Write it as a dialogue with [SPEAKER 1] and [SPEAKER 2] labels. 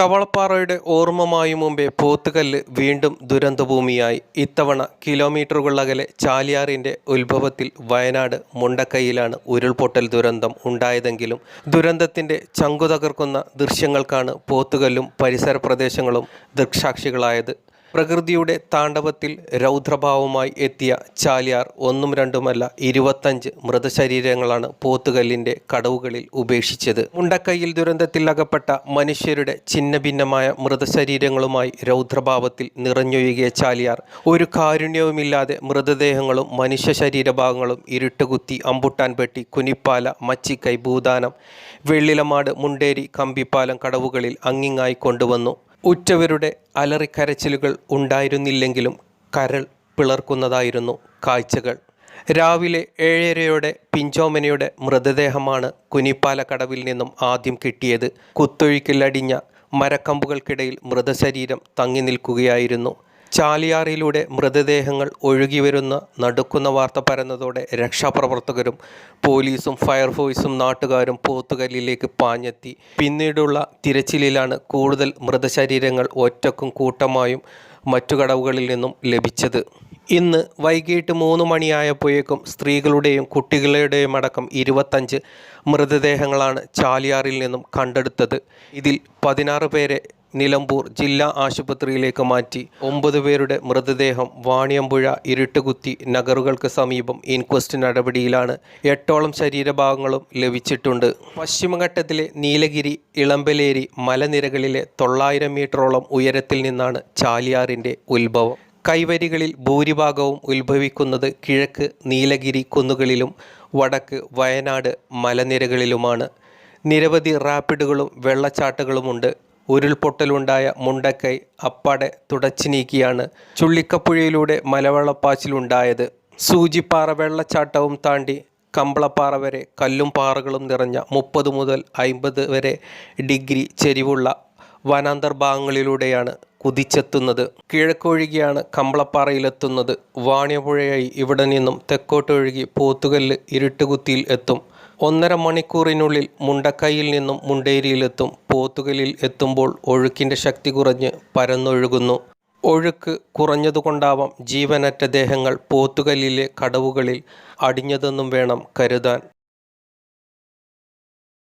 [SPEAKER 1] കവളപ്പാറയുടെ ഓർമ്മമായി മുമ്പേ പോത്തുകല്ല് വീണ്ടും ദുരന്തഭൂമിയായി. ഇത്തവണ കിലോമീറ്ററുകളകലെ ചാലിയാറിന്റെ ഉത്ഭവത്തിൽ വയനാട് മുണ്ടക്കൈയിലാണ് ഉരുൾപൊട്ടൽ ദുരന്തം ഉണ്ടായതെങ്കിലും ദുരന്തത്തിന്റെ ചങ്കു തകർക്കുന്ന ദൃശ്യങ്ങൾക്കാണ് പോത്തുകല്ലും പരിസര പ്രദേശങ്ങളും ദൃക്സാക്ഷികളായത്. പ്രകൃതിയുടെ താണ്ഡവത്തിൽ രൗദ്രഭാവമായി എത്തിയ ചാലിയാർ ഒന്നും രണ്ടുമല്ല ഇരുപത്തഞ്ച് മൃതശരീരങ്ങളാണ് പോത്തുകല്ലിന്റെ കടവുകളിൽ ഉപേക്ഷിച്ചത്. മുണ്ടക്കൈയിൽ ദുരന്തത്തിൽ അകപ്പെട്ട മനുഷ്യരുടെ ഛിന്നഭിന്നമായ മൃതശരീരങ്ങളുമായി രൗദ്രഭാവത്തിൽ നിറഞ്ഞൊഴുകിയ ചാലിയാർ ഒരു കാരുണ്യവുമില്ലാതെ മൃതദേഹങ്ങളും മനുഷ്യ ശരീരഭാഗങ്ങളും ഇരുട്ടുകുത്തി അമ്പുട്ടാൻ പെട്ടി കുനിപ്പാല മച്ചിക്കൈ ഭൂദാനം വെള്ളിലമാട് മുണ്ടേരി കമ്പിപ്പാലം കടവുകളിൽ അങ്ങിങ്ങായി കൊണ്ടുവന്നു. ഉറ്റവരുടെ അലറിക്കരച്ചിലുകൾ ഉണ്ടായിരുന്നില്ലെങ്കിലും കരൾ പിളർക്കുന്നതായിരുന്നു കാഴ്ചകൾ. രാവിലെ ഏഴരയോടെ പിഞ്ചോമനയുടെ മൃതദേഹമാണ് കുനിപ്പാല കടവിൽ നിന്നും ആദ്യം കിട്ടിയത്. കുത്തൊഴുക്കിലടിഞ്ഞ മരക്കമ്പുകൾക്കിടയിൽ മൃതശരീരം തങ്ങി നിൽക്കുകയായിരുന്നു ചാലിയാറിലൂടെ മൃതദേഹങ്ങൾ ഒഴുകിവരുന്ന നടുക്കുന്ന വാർത്ത പരന്നതോടെ രക്ഷാപ്രവർത്തകരും പോലീസും ഫയർഫോഴ്സും നാട്ടുകാരും പോത്തുകല്ലിലേക്ക് പാഞ്ഞെത്തി. പിന്നീടുള്ള തിരച്ചിലിലാണ് കൂടുതൽ മൃതശരീരങ്ങൾ ഒറ്റക്കും കൂട്ടമായും മറ്റു കടവുകളിൽ നിന്നും ലഭിച്ചത്. ഇന്ന് വൈകിട്ട് മൂന്ന് മണിയായപ്പോഴേക്കും സ്ത്രീകളുടെയും കുട്ടികളുടെയും അടക്കം ഇരുപത്തഞ്ച് മൃതദേഹങ്ങളാണ് ചാലിയാറിൽ നിന്നും കണ്ടെടുത്തത്. ഇതിൽ പതിനാറ് പേരെ നിലമ്പൂർ ജില്ലാ ആശുപത്രിയിലേക്ക് മാറ്റി. ഒമ്പത് പേരുടെ മൃതദേഹം വാണിയമ്പുഴ ഇരുട്ടുകുത്തി നഗറുകൾക്ക് സമീപം ഇൻക്വസ്റ്റ് നടപടിയിലാണ്. എട്ടോളം ശരീരഭാഗങ്ങളും ലഭിച്ചിട്ടുണ്ട്. പശ്ചിമഘട്ടത്തിലെ നീലഗിരി ഇളമ്പലേരി മലനിരകളിലെ തൊള്ളായിരം മീറ്ററോളം ഉയരത്തിൽ നിന്നാണ് ചാലിയാറിന്റെ ഉത്ഭവം. കൈവരികളിൽ ഭൂരിഭാഗവും ഉത്ഭവിക്കുന്നത് കിഴക്ക് നീലഗിരി കുന്നുകളിലും വടക്ക് വയനാട് മലനിരകളിലുമാണ്. നിരവധി റാപ്പിഡുകളും വെള്ളച്ചാട്ടങ്ങളുമുണ്ട്. ഉരുൾപൊട്ടലുണ്ടായ മുണ്ടക്കൈ അപ്പാടെ തുടച്ചു നീക്കിയാണ് ചുള്ളിക്കപ്പുഴയിലൂടെ മലവെള്ളപ്പാച്ചിലുണ്ടായത്. സൂചിപ്പാറ വെള്ളച്ചാട്ടവും താണ്ടി കമ്പളപ്പാറ വരെ കല്ലും പാറകളും നിറഞ്ഞ മുപ്പത് മുതൽ അമ്പത് വരെ ഡിഗ്രി ചെരിവുള്ള വനാന്തർ ഭാഗങ്ങളിലൂടെയാണ് കുതിച്ചെത്തുന്നത്. കിഴക്കൊഴുകിയാണ് കമ്പളപ്പാറയിലെത്തുന്നത്. വാണിയപ്പുഴയായി ഇവിടെ നിന്നും തെക്കോട്ടൊഴുകി പോത്തുകല്ല് ഇരുട്ടുകുത്തിയിൽ എത്തും. ഒന്നര മണിക്കൂറിനുള്ളിൽ മുണ്ടക്കൈയിൽ നിന്നും മുണ്ടേരിയിലെത്തും പോത്തുകലിൽ എത്തുമ്പോൾ ഒഴുക്കിന്റെ ശക്തി കുറഞ്ഞ് പരന്നൊഴുകുന്നു. ഒഴുക്ക് കുറഞ്ഞതുകൊണ്ടാവാം ജീവനറ്റ ദേഹങ്ങൾ പോത്തുകല്ലിലെ കടവുകളിൽ അടിഞ്ഞതെന്നും വേണം കരുതാൻ.